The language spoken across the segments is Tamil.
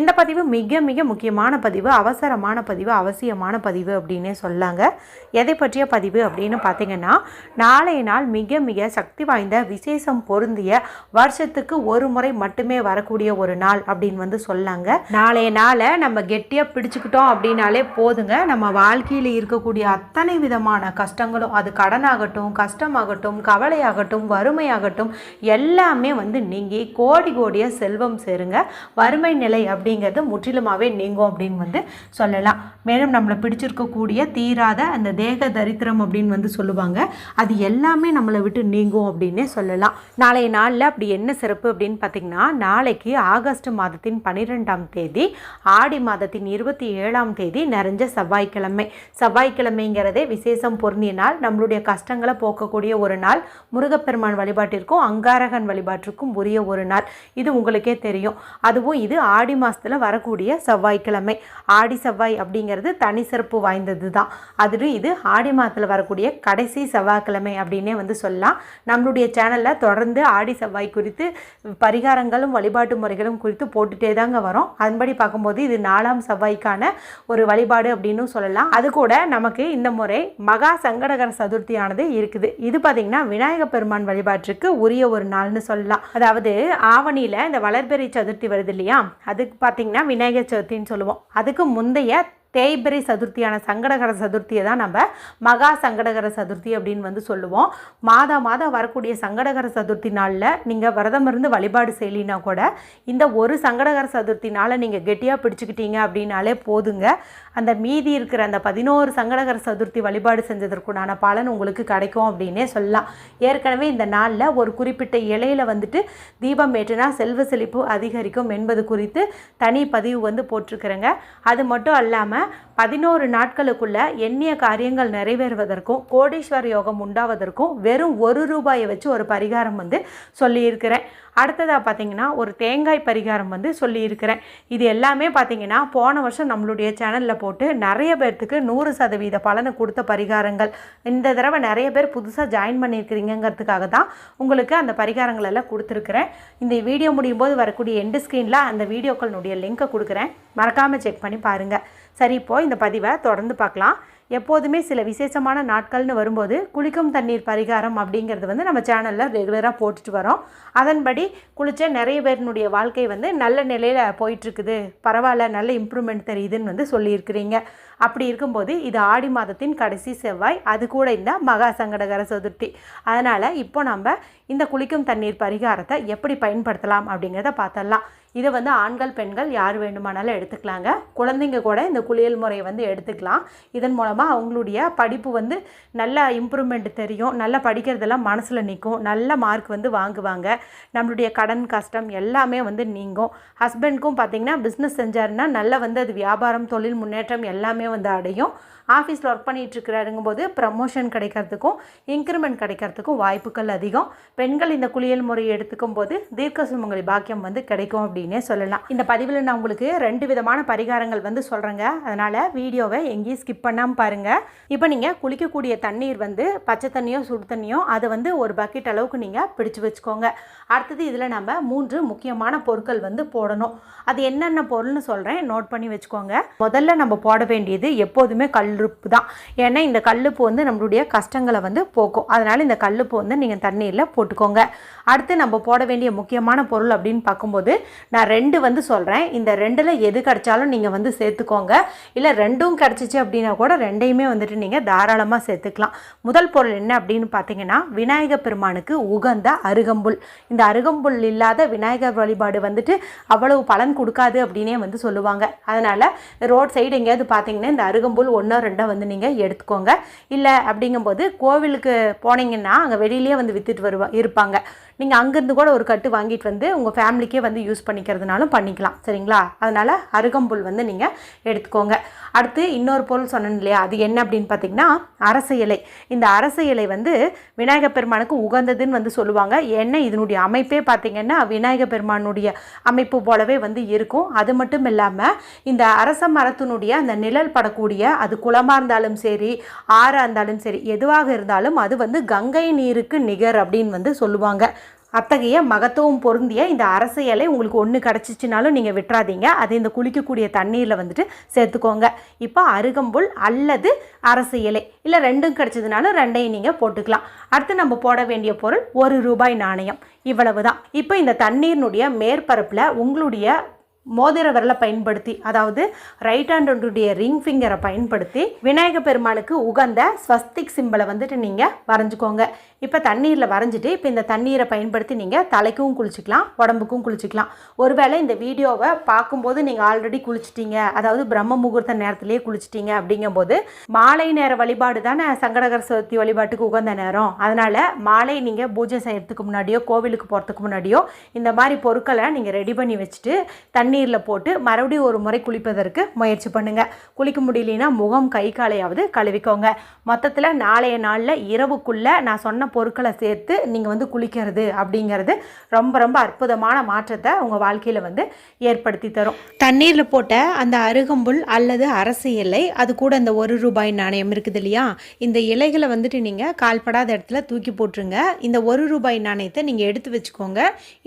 இந்த பதிவு மிக மிக முக்கியமான பதிவு அவசரமான பதிவு அவசியமான பதிவு அப்படின்னே சொல்லாங்க. எதை பற்றிய பதிவு அப்படின்னு பார்த்தீங்கன்னா நாளைய நாள் மிக மிக சக்தி வாய்ந்த விசேஷம் பொருந்திய வருஷத்துக்கு ஒரு முறை மட்டுமே வரக்கூடிய ஒரு நாள் அப்படின்னு வந்து சொல்லாங்க. நாளைய நாளை நம்ம கெட்டியாக பிடிச்சுக்கிட்டோம் அப்படின்னாலே போதுங்க. நம்ம வாழ்க்கையில் இருக்கக்கூடிய அத்தனை விதமான கஷ்டங்களும் அது கடனாகட்டும் கஷ்டமாகட்டும் கவலையாகட்டும் வறுமையாகட்டும் எல்லாமே வந்து நீங்கி கோடி கோடிய செல்வம் சேருங்க. வறுமை நிலை அப்படி அப்படிங்கிறது முற்றிலுமாகவே நீங்கும் அப்படின்னு வந்து சொல்லலாம். மேலும் நம்மளை பிடிச்சிருக்கக்கூடிய தீராத அந்த தேக தரித்திரம் அப்படின்னு வந்து சொல்லுவாங்க. அது எல்லாமே நம்மளை விட்டு நீங்கும் அப்படின்னே சொல்லலாம். நாளைய நாளில் அப்படி என்ன சிறப்பு அப்படின்னு பார்த்தீங்கன்னா நாளைக்கு ஆகஸ்ட் மாதத்தின் பன்னிரெண்டாம் தேதி ஆடி மாதத்தின் இருபத்தி ஏழாம் தேதி நிறைஞ்ச செவ்வாய்க்கிழமை. செவ்வாய்க்கிழமைங்கிறதே விசேஷம் பொருந்திய நாள். நம்மளுடைய கஷ்டங்களை போக்கக்கூடிய ஒரு நாள். முருகப்பெருமான் வழிபாட்டிற்கும் அங்காரகன் வழிபாட்டிற்கும் உரிய ஒரு நாள். இது உங்களுக்கே தெரியும். அதுவும் இது ஆடி மாதம் மாதத்தில் வரக்கூடிய செவ்வாய்க்கிழமை. ஆடி செவ்வாய் அப்படிங்கிறது தனி சிறப்பு வாய்ந்தது தான் அதிலும் இது ஆடி மாதத்தில் வரக்கூடிய கடைசி செவ்வாய்க்கிழமை அப்படின்னே வந்து சொல்லலாம். நம்மளுடைய சேனலில் தொடர்ந்து ஆடி செவ்வாய் குறித்து பரிகாரங்களும் வழிபாட்டு முறைகளும் குறித்து போட்டுகிட்டே தாங்க வரும். அதன்படி பார்க்கும்போது இது நாலாம் செவ்வாய்க்கான ஒரு வழிபாடு அப்படின்னு சொல்லலாம். அது கூட நமக்கு இந்த முறை மகா சங்கடகர சதுர்த்தியானது இருக்குது. இது பார்த்திங்கன்னா விநாயக பெருமான் வழிபாட்டிற்கு உரிய ஒரு நாள்னு சொல்லலாம். அதாவது ஆவணியில் இந்த வளர்பெறை சதுர்த்தி வருது இல்லையா? அதுக்கு பார்த்திங்கன்னா விநாயகர் சதுர்த்தின்னு சொல்லுவோம். அதுக்கு முந்தைய தேய்பிரை சதுர்த்தியான சங்கடகர சதுர்த்தியை தான் நம்ம மகா சங்கடகர சதுர்த்தி அப்படின்னு வந்து சொல்லுவோம். மாதா மாதம் வரக்கூடிய சங்கடகர சதுர்த்தி நாளில் நீங்கள் விரதம் இருந்து வழிபாடு செய்யலினா கூட இந்த ஒரு சங்கடகர சதுர்த்தி நாளை நீங்கள் கெட்டியாக பிடிச்சிக்கிட்டீங்க அப்படின்னாலே போதுங்க. அந்த மீதி இருக்கிற அந்த பதினோரு சங்கடகர சதுர்த்தி வழிபாடு செஞ்சதற்குண்டான பலன் உங்களுக்கு கிடைக்கும் அப்படின்னே சொல்லலாம். ஏற்கனவே இந்த நாளில் ஒரு குறிப்பிட்ட இலையில் வந்துட்டு தீபம் ஏற்றினா செல்வ செழிப்பு அதிகரிக்கும் என்பது குறித்து தனி பதிவு வந்து போட்டிருக்கிறேங்க. அது மட்டும் இல்லாமல் பதினோரு நாட்களுக்குள்ள எண்ணிய காரியங்கள் நிறைவேறுவதற்கும் கோடீஸ்வர யோகம் உண்டாவதற்கும் வெறும் ஒரு ரூபாயை வச்சு ஒரு பரிகாரம் வந்து சொல்லியிருக்கிறேன். அடுத்ததாக பார்த்தீங்கன்னா ஒரு தேங்காய் பரிகாரம் வந்து சொல்லியிருக்கிறேன். இது எல்லாமே பார்த்தீங்கன்னா போன வருஷம் நம்மளுடைய சேனலில் போட்டு நிறைய பேர்த்துக்கு நூறு சதவீத பலனை கொடுத்த பரிகாரங்கள். இந்த தடவை நிறைய பேர் புதுசாக ஜாயின் பண்ணியிருக்கிறீங்கிறதுக்காக தான் உங்களுக்கு அந்த பரிகாரங்கள் எல்லாம் கொடுத்துருக்குறேன். இந்த வீடியோ முடியும் போது வரக்கூடிய எண்டு ஸ்க்ரீனில் அந்த வீடியோக்களுடைய லிங்க்கை கொடுக்குறேன். மறக்காமல் செக் பண்ணி பாருங்கள் சரி இப்போது இந்த பதிவை தொடர்ந்து பார்க்கலாம். எப்போதுமே சில விசேஷமான நாட்கள்னு வரும்போது குளிக்கும் தண்ணீர் பரிகாரம் அப்படிங்கிறது வந்து நம்ம சேனலில் ரெகுலராக போட்டுட்டு வரோம். அதன்படி குளித்த நிறைய பேரினுடைய வாழ்க்கை வந்து நல்ல நிலையில் போயிட்டுருக்குது. பரவாயில்ல நல்ல இம்ப்ரூவ்மெண்ட் தெரியுதுன்னு வந்து சொல்லியிருக்கிறீங்க. அப்படி இருக்கும்போது இது ஆடி மாதத்தின் கடைசி செவ்வாய் அது கூட இந்த மகா சங்கடகர சதுர்த்தி. அதனால் இப்போ நம்ம இந்த குளிக்கும் தண்ணீர் பரிகாரத்தை எப்படி பயன்படுத்தலாம் அப்படிங்கிறத பார்த்துடலாம். இதை வந்து ஆண்கள் பெண்கள் யார் வேண்டுமானாலும் எடுத்துக்கலாங்க. குழந்தைங்க கூட இந்த குளியல் முறையை வந்து எடுத்துக்கலாம். இதன் மூலமாக அவங்களுடைய படிப்பு வந்து நல்ல இம்ப்ரூவ்மெண்ட் தெரியும். நல்லா படிக்கிறதெல்லாம் மனசில் நிற்கும் நல்ல மார்க் வந்து வாங்குவாங்க. நம்மளுடைய கடன் கஷ்டம் எல்லாமே வந்து நீங்கும். ஹஸ்பண்ட்க்கும் பார்த்திங்கன்னா பிஸ்னஸ் செஞ்சாருன்னா நல்லா வந்து அது வியாபாரம் தொழில் முன்னேற்றம் எல்லாமே வந்து அடையும். ஆஃபீஸில் ஒர்க் பண்ணிகிட்ருக்கிறாருங்கும் போது ப்ரமோஷன் கிடைக்கிறதுக்கும் இன்க்ரிமெண்ட் கிடைக்கிறதுக்கும் வாய்ப்புகள் அதிகம். பெண்கள் இந்த குளியல் முறையை எடுத்துக்கும் போது தீர்க்க சுமங்கலி பாக்கியம் வந்து கிடைக்கும் அப்படி அப்படின்னே சொல்லலாம். இந்த பதிவில் நான் உங்களுக்கு ரெண்டு விதமான பரிகாரங்கள் வந்து சொல்கிறேங்க அதனால் வீடியோவை எங்கேயும் ஸ்கிப் பண்ணாமல் பாருங்கள் இப்போ நீங்கள் குளிக்கக்கூடிய தண்ணீர் வந்து பச்சை தண்ணியோ சுடு தண்ணியோ அதை வந்து ஒரு பக்கெட் அளவுக்கு நீங்கள் பிடிச்சு வச்சுக்கோங்க. அடுத்தது இதில் நம்ம மூன்று முக்கியமான பொருட்கள் வந்து போடணும். அது என்னென்ன பொருள்னு சொல்கிறேன் நோட் பண்ணி வச்சுக்கோங்க. முதல்ல நம்ம போட வேண்டியது எப்போதுமே கல்லுப்பு தான். ஏன்னா இந்த கல்லுப்பு வந்து நம்மளுடைய கஷ்டங்களை வந்து போக்கும். அதனால் இந்த கல்லுப்பு வந்து நீங்கள் தண்ணீரில் போட்டுக்கோங்க. அடுத்து நம்ம போட வேண்டிய முக்கியமான பொருள் அப்படின்னு பார்க்கும்போது நான் ரெண்டு வந்து சொல்கிறேன் இந்த ரெண்டில் எது கிடைச்சாலும் நீங்கள் வந்து சேர்த்துக்கோங்க. இல்லை ரெண்டும் கிடச்சிச்சு அப்படின்னா கூட ரெண்டையுமே வந்துட்டு நீங்கள் தாராளமாக சேர்த்துக்கலாம். முதல் பொருள் என்ன அப்படின்னு பார்த்தீங்கன்னா விநாயகர் பெருமானுக்கு உகந்த அருகம்புல். இந்த அருகம்புல் இல்லாத விநாயகர் வழிபாடு வந்துட்டு அவ்வளவு பலன் கொடுக்காது அப்படின்னே வந்து சொல்லுவாங்க. அதனால் ரோட் சைடு எங்கேயாவது பார்த்தீங்கன்னா இந்த அருகம்புல் ஒன்றோ ரெண்டோ வந்து நீங்கள் எடுத்துக்கோங்க. இல்லை அப்படிங்கும்போது கோவிலுக்கு போனீங்கன்னா அங்கே வெளியிலேயே வந்து விற்றுட்டு வருவா இருப்பாங்க. நீங்கள் அங்கேருந்து கூட ஒரு கட்டு வாங்கிட்டு வந்து உங்கள் ஃபேமிலிக்கே வந்து யூஸ் பண்ணிக்கிறதுனாலும் பண்ணிக்கலாம். சரிங்களா? அதனால் அருகம்புல் வந்து நீங்கள் எடுத்துக்கோங்க. அடுத்து இன்னொரு பொருள் சொன்னேன் இல்லையா? அது என்ன அப்படின்னு பார்த்தீங்கன்னா அரச இலை. இந்த அரச இலை வந்து விநாயகர் பெருமானுக்கு உகந்ததுன்னு வந்து சொல்லுவாங்க. ஏன்னா இதனுடைய அமைப்பே பார்த்திங்கன்னா விநாயகர் பெருமானுடைய அமைப்பு போலவே வந்து இருக்கும். அது மட்டும் இல்லாமல் இந்த அரச மரத்தினுடைய அந்த நிழல் படக்கூடிய அது குளமாக இருந்தாலும் சரி ஆறாக இருந்தாலும் சரி எதுவாக இருந்தாலும் அது வந்து கங்கை நீருக்கு நிகர் அப்படின்னு வந்து சொல்லுவாங்க. அத்தகைய மகத்துவம் பொருந்திய இந்த அரச இலை உங்களுக்கு ஒன்று கிடச்சிச்சினாலும் நீங்கள் விட்டுறாதீங்க. அது இந்த குளிக்கக்கூடிய தண்ணீரில் வந்துட்டு சேர்த்துக்கோங்க. இப்போ அருகம்புல் அல்லது அரச இலை. இல்லை ரெண்டும் கிடச்சதுனாலும் ரெண்டையும் நீங்கள் போட்டுக்கலாம். அடுத்து நம்ம போட வேண்டிய பொருள் ஒரு ரூபாய் நாணயம். இவ்வளவு தான் இப்போ இந்த தண்ணீரினுடைய மேற்பரப்பில் உங்களுடைய மோதிர விரலை பயன்படுத்தி அதாவது ரைட் ஹேண்டுடைய ரிங் ஃபிங்கரை பயன்படுத்தி விநாயக பெருமானுக்கு உகந்த ஸ்வஸ்திக் சிம்பிளை வந்துட்டு நீங்கள் வரைஞ்சிக்கோங்க. இப்போ தண்ணீரில் வரைஞ்சிட்டு இப்போ இந்த தண்ணீரை பயன்படுத்தி நீங்கள் தலைக்கும் குளிச்சிக்கலாம் உடம்புக்கும் குளிச்சிக்கலாம். ஒருவேளை இந்த வீடியோவை பார்க்கும்போது நீங்கள் ஆல்ரெடி குளிச்சிட்டீங்க அதாவது பிரம்ம முகூர்த்த நேரத்திலேயே குளிச்சிட்டீங்க அப்படிங்கும்போது மாலை நேர வழிபாடு தானே சங்கடகர சதுர்த்தி வழிபாட்டுக்கு உகந்த நேரம். அதனால் மாலை நீங்கள் பூஜை செய்கிறதுக்கு முன்னாடியோ கோவிலுக்கு போகிறதுக்கு முன்னாடியோ இந்த மாதிரி பொருட்களை நீங்கள் ரெடி பண்ணி வச்சுட்டு தண்ணி தண்ணீரில் போட்டு மறுபடியும் ஒரு முறை குளிப்பதற்கு முயற்சி பண்ணுங்கள் குளிக்க முடியலனா முகம் கை காலையாவது கழுவிக்கோங்க. மொத்தத்தில் நாளைய நாளில் இரவுக்குள்ளே நான் சொன்ன பொருட்களை சேர்த்து நீங்கள் வந்து குளிக்கிறது அப்படிங்கிறது ரொம்ப ரொம்ப அற்புதமான மாற்றத்தை உங்கள் வாழ்க்கையில் வந்து ஏற்படுத்தி தரும். தண்ணீரில் போட்ட அந்த அருகம்புல் அல்லது அரசு இலை அது கூட அந்த ஒரு ரூபாய் நாணயம் இருக்குது இல்லையா? இந்த இலைகளை வந்துட்டு நீங்கள் கால்படாத இடத்துல தூக்கி போட்டுருங்க. இந்த ஒரு ரூபாய் நாணயத்தை நீங்கள் எடுத்து வச்சுக்கோங்க.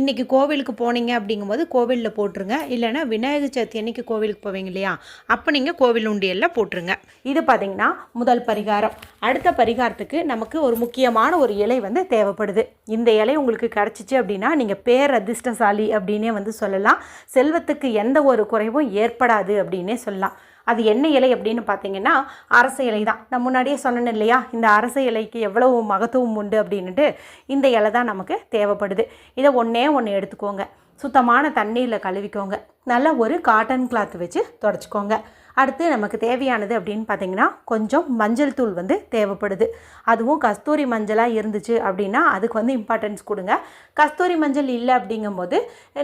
இன்றைக்கி கோவிலுக்கு போனீங்க அப்படிங்கும்போது கோவிலில் போட்டுருங்க. இல்லைன்னா விநாயகர் சதுர்த்தி அன்னைக்கு கோவிலுக்கு போவீங்க இல்லையா? அப்போ நீங்கள் கோவில் உண்டியலில் போட்டுருங்க. இது பார்த்திங்கன்னா முதல் பரிகாரம். அடுத்த பரிகாரத்துக்கு நமக்கு ஒரு முக்கியமான ஒரு இலை வந்து தேவைப்படுது. இந்த இலை உங்களுக்கு கிடச்சிச்சு அப்படின்னா நீங்கள் பேர் அதிர்ஷ்டசாலி அப்படின்னே வந்து சொல்லலாம். செல்வத்துக்கு எந்த ஒரு குறைவும் ஏற்படாது அப்படின்னே சொல்லலாம். அது என்ன இலை அப்படின்னு பார்த்தீங்கன்னா அரச இலை தான் நான் முன்னாடியே சொன்னேன் இல்லையா? இந்த அரச இலைக்கு எவ்வளவு மகத்துவம் உண்டு அப்படின்ட்டு இந்த இலை தான் நமக்கு தேவைப்படுது. இதை ஒன்றே ஒன்று எடுத்துக்கோங்க. சுத்தமான தண்ணீரில் கழுவிக்கோங்க. நல்லா ஒரு காட்டன் கிளாத் வச்சு தொடச்சிக்கோங்க. அடுத்து நமக்கு தேவையானது அப்படின்னு பார்த்தீங்கன்னா கொஞ்சம் மஞ்சள் தூள் வந்து தேவைப்படுது. அதுவும் கஸ்தூரி மஞ்சளாக இருந்துச்சு அப்படின்னா அதுக்கு வந்து இம்பார்ட்டன்ஸ் கொடுங்க. கஸ்தூரி மஞ்சள் இல்லை அப்படிங்கும்போது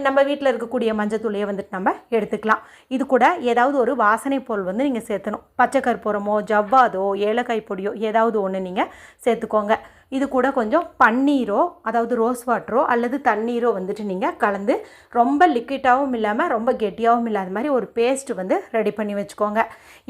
நம்ம வீட்டில் இருக்கக்கூடிய மஞ்சள் தூளையை வந்துட்டு நம்ம எடுத்துக்கலாம். இது கூட ஏதாவது ஒரு வாசனை பொருள் வந்து நீங்கள் சேர்த்தணும். பச்சை கற்பூரமோ ஜவ்வாதோ ஏலக்காய் பொடியோ ஏதாவது ஒன்று நீங்கள் சேர்த்துக்கோங்க. இது கூட கொஞ்சம் பன்னீரோ அதாவது ரோஸ் வாட்டரோ அல்லது தண்ணீரோ வந்துட்டு நீங்கள் கலந்து ரொம்ப லிக்விட்டாகவும் இல்லாமல் ரொம்ப கெட்டியாகவும் இல்லாத மாதிரி ஒரு பேஸ்ட் வந்து ரெடி பண்ணி வச்சுக்கோங்க.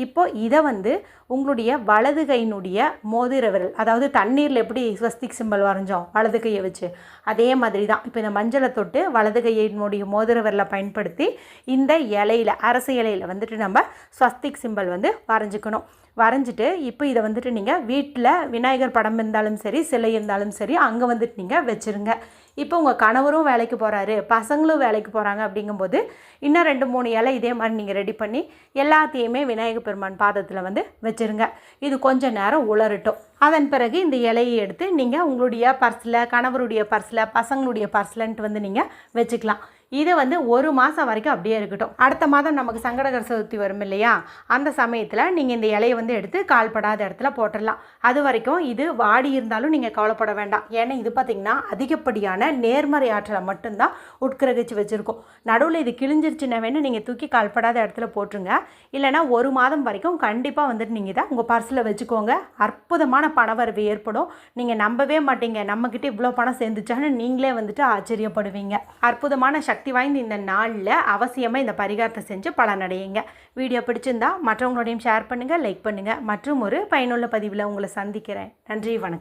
இப்போ இதை வந்து உங்களுடைய வலது கையினுடைய மோதிர விரல் அதாவது தண்ணீரில் எப்படி ஸ்வஸ்திக் சிம்பல் வரைஞ்சோம் வலது கையை வச்சு அதே மாதிரி தான். இப்போ இந்த மஞ்சளை தொட்டு வலது கையினுடைய மோதிர விரலை பயன்படுத்தி இந்த இலையில் அரசு இலையில் வந்துட்டு நம்ம ஸ்வஸ்திக் சிம்பல் வந்து வரைஞ்சிக்கணும். வரைஞ்சிட்டு இப்போ இதை வந்துட்டு நீங்கள் வீட்டில் விநாயகர் படம் இருந்தாலும் சரி சிலை இருந்தாலும் சரி அங்கே வந்துட்டு நீங்கள் வச்சுருங்க. இப்போ உங்கள் கணவரும் வேலைக்கு போகிறாரு பசங்களும் வேலைக்கு போகிறாங்க அப்படிங்கும்போது இன்னும் ரெண்டு மூணு இலை இதே மாதிரி நீங்கள் ரெடி பண்ணி எல்லாத்தையுமே விநாயகர் பெருமான் பாதத்தில் வந்து வச்சுருங்க. இது கொஞ்சம் நேரம் உளரட்டும் அதன் பிறகு இந்த இலையை எடுத்து நீங்கள் உங்களுடைய பர்ஸில் கணவருடைய பர்ஸில் பசங்களுடைய பர்ஸ்லன்ட்டு வந்து நீங்கள் வச்சுக்கலாம். இது வந்து ஒரு மாதம் வரைக்கும் அப்படியே இருக்கட்டும். அடுத்த மாதம் நமக்கு சங்கடகர சதுர்த்தி வரும் இல்லையா? அந்த சமயத்தில் நீங்கள் இந்த இலையை வந்து எடுத்து கால்படாத இடத்துல போட்டுடலாம். அது வரைக்கும் இது வாடி இருந்தாலும் நீங்கள் கவலைப்பட வேண்டாம். ஏன்னா இது பார்த்திங்கன்னா அதிகப்படியான நேர்மறை ஆற்றலை மட்டும்தான் உட்கிரகிச்சு வச்சுருக்கோம். நடுவில் இது கிழிஞ்சிருச்சுன்னா வேணும் நீங்கள் தூக்கி கால்படாத இடத்துல போட்டுருங்க. இல்லைனா ஒரு மாதம் வரைக்கும் கண்டிப்பாக வந்துட்டு நீங்கள் இதை உங்கள் பர்ஸில் வச்சுக்கோங்க. அற்புதமான பணவரவு ஏற்படும். நீங்கள் நம்பவே மாட்டீங்க. நம்மக்கிட்ட இவ்வளோ பணம் சேர்ந்துச்சான்னு நீங்களே வந்துட்டு ஆச்சரியப்படுவீங்க. அற்புதமான சக்தி சக்தி வாய்ந்த இந்த நாளில் அவசியமாக இந்த பரிகாரத்தை செஞ்சு பலனடையுங்க வீடியோ பிடிச்சிருந்தா மற்றவங்களோடையும் ஷேர் பண்ணுங்கள் லைக் பண்ணுங்கள் மற்றும் ஒரு பயனுள்ள பதிவில் உங்களை சந்திக்கிறேன். நன்றி வணக்கம்.